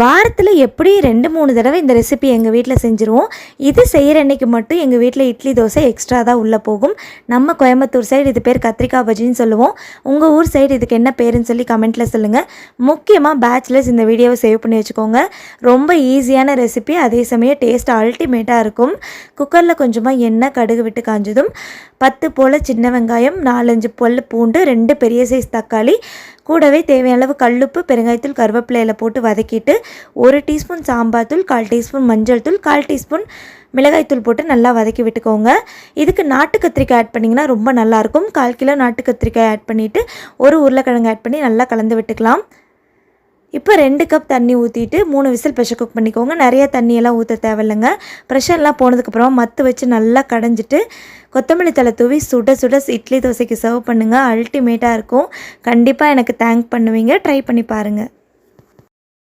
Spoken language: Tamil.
வாரத்தில் எப்படி ரெண்டு மூணு தடவை இந்த ரெசிபி எங்கள் வீட்டில் செஞ்சுருவோம். இது செய்கிற அன்னைக்கு மட்டும் எங்கள் வீட்டில் இட்லி தோசை எக்ஸ்ட்ரா தான் உள்ளே போகும். நம்ம கோயம்புத்தூர் சைடு இது பேர் கத்திரிக்காய் பஜ்ஜின்னு சொல்லுவோம். உங்கள் ஊர் சைடு இதுக்கு என்ன பேருன்னு சொல்லி கமெண்ட்டில் சொல்லுங்கள் முக்கியமாக பேச்சுலர்ஸ் இந்த வீடியோவை சேவ் பண்ணி வச்சுக்கோங்க. ரொம்ப ஈஸியான ரெசிபி அதே சமயம் டேஸ்ட் அல்டிமேட்டாக இருக்கும். குக்கரில் கொஞ்சமாக எண்ணெய் கடுகு விட்டு காஞ்சதும் பத்து போல் சின்ன வெங்காயம் நாலஞ்சு பொல் பூண்டு ரெண்டு பெரிய சைஸ் தக்காளி கூடவே தேவையான அளவு கல்லுப்பு பெருங்காயத்தூள் கருவேப்பிலையில் போட்டு வதக்கிட்டு ஒரு டீஸ்பூன் சாம்பார் தூள் கால் டீஸ்பூன் மஞ்சள் தூள் கால் டீஸ்பூன் மிளகாய்த்தூள் போட்டு நல்லா வதக்கி விட்டுக்கோங்க. இதுக்கு நாட்டு கத்திரிக்காய் ஆட் பண்ணிங்கன்னா ரொம்ப நல்லாயிருக்கும் கால் கிலோ நாட்டு கத்திரிக்காய் ஆட் பண்ணிவிட்டு ஒரு உருளைக்கிழங்கு ஆட் பண்ணி நல்லா கலந்து விட்டுக்கலாம். இப்போ ரெண்டு கப் தண்ணி ஊற்றிட்டு மூணு விசில் ப்ரெஷர் குக் பண்ணிக்கோங்க. நிறைய தண்ணியெல்லாம் ஊற்ற தேவையில்லைங்க. ப்ரெஷர்லாம் போனதுக்கப்புறம் மத்து வச்சு நல்லா கடைஞ்சிட்டு கொத்தமல்லி தலை தூவி சுட சுட இட்லி தோசைக்கு சர்வ் பண்ணுங்கள் அல்டிமேட்டாக இருக்கும். கண்டிப்பாக எனக்கு தேங்க் பண்ணுவீங்க. ட்ரை பண்ணி பாருங்கள்